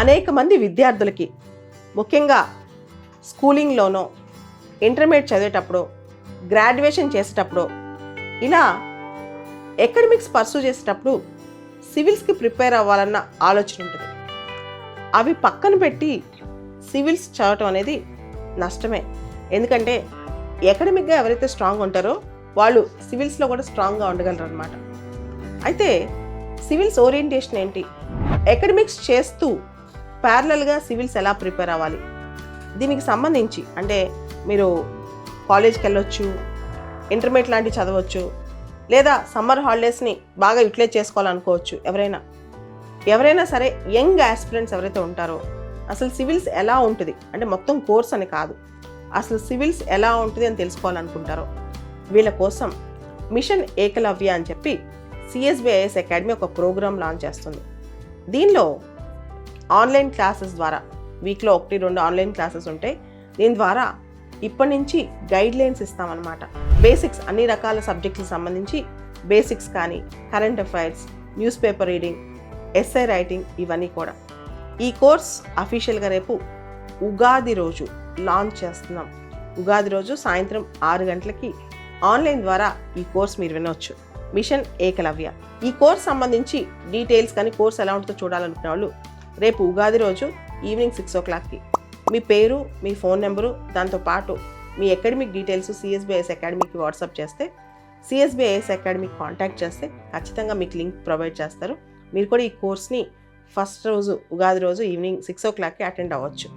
అనేక మంది విద్యార్థులకి ముఖ్యంగా స్కూలింగ్లోనో ఇంటర్మీడియట్ చదివేటప్పుడు గ్రాడ్యుయేషన్ చేసేటప్పుడు ఇలా ఎకడమిక్స్ పర్సూ చేసేటప్పుడు సివిల్స్కి ప్రిపేర్ అవ్వాలన్న ఆలోచన ఉంటుంది. అవి పక్కన పెట్టి సివిల్స్ చదవటం అనేది నష్టమే. ఎందుకంటే ఎకడమిక్గా ఎవరైతే స్ట్రాంగ్ ఉంటారో వాళ్ళు సివిల్స్లో కూడా స్ట్రాంగ్గా ఉండగలరు అనమాట అయితే సివిల్స్ ఓరియంటేషన్ ఏంటి? ఎకడమిక్స్ చేస్తూ ప్యారలల్గా సివిల్స్ ఎలా ప్రిపేర్ అవ్వాలి? దీనికి సంబంధించి అంటే మీరు కాలేజ్కి వెళ్ళొచ్చు ఇంటర్మీడియట్ లాంటివి చదవచ్చు లేదా సమ్మర్ హాలిడేస్ని బాగా యూటిలైజ్ చేసుకోవాలనుకోవచ్చు ఎవరైనా. ఎవరైనా సరే యంగ్ ఆస్పిరెంట్స్ ఎవరైతే ఉంటారో అసలు సివిల్స్ ఎలా ఉంటుంది? అంటే మొత్తం కోర్స్ అని కాదు. అసలు సివిల్స్ ఎలా ఉంటుంది అని తెలుసుకోవాలనుకుంటారో వీళ్ళ కోసం మిషన్ ఏకలవ్య అని చెప్పి సిఎస్బిఐఎస్ అకాడమీ ఒక ప్రోగ్రామ్ లాంచ్ చేస్తుంది. దీనిలో ఆన్లైన్ క్లాసెస్ ద్వారా వీక్లో ఒకటి రెండు ఆన్లైన్ క్లాసెస్ ఉంటాయి దీని ద్వారా ఇప్పటి నుంచి గైడ్ లైన్స్ ఇస్తామన్నమాట. బేసిక్స్ అన్ని రకాల సబ్జెక్టులకు సంబంధించి బేసిక్స్ కానీ current affairs news paper reading essay writing ఇవన్నీ కూడా. ఈ కోర్స్ అఫీషియల్గా రేపు ఉగాది రోజు లాంచ్ చేస్తున్నాం. ఉగాది రోజు సాయంత్రం ఆరు గంటలకి ఆన్లైన్ ద్వారా ఈ కోర్స్ మీరు వినవచ్చు మిషన్ ఏకలవ్య. ఈ కోర్స్ సంబంధించి డీటెయిల్స్ కానీ కోర్స్ ఎలా ఉంటుందో చూడాలనుకునే వాళ్ళు రేపు ఉగాది రోజు ఈవినింగ్ సిక్స్ ఓ క్లాక్కి. మీ పేరు మీ ఫోన్ నెంబరు దాంతోపాటు మీ అకాడమిక్ డీటెయిల్స్ సిఎస్బిఐఎస్ అకాడమీకి వాట్సాప్ చేస్తే సిఎస్బిఐఎస్ అకాడమీకి కాంటాక్ట్ చేస్తే ఖచ్చితంగా మీకు లింక్ ప్రొవైడ్ చేస్తారు. మీరు కూడా ఈ కోర్స్ని ఫస్ట్ రోజు ఉగాది రోజు ఈవినింగ్ సిక్స్ ఓ క్లాక్కి అటెండ్ అవ్వచ్చు.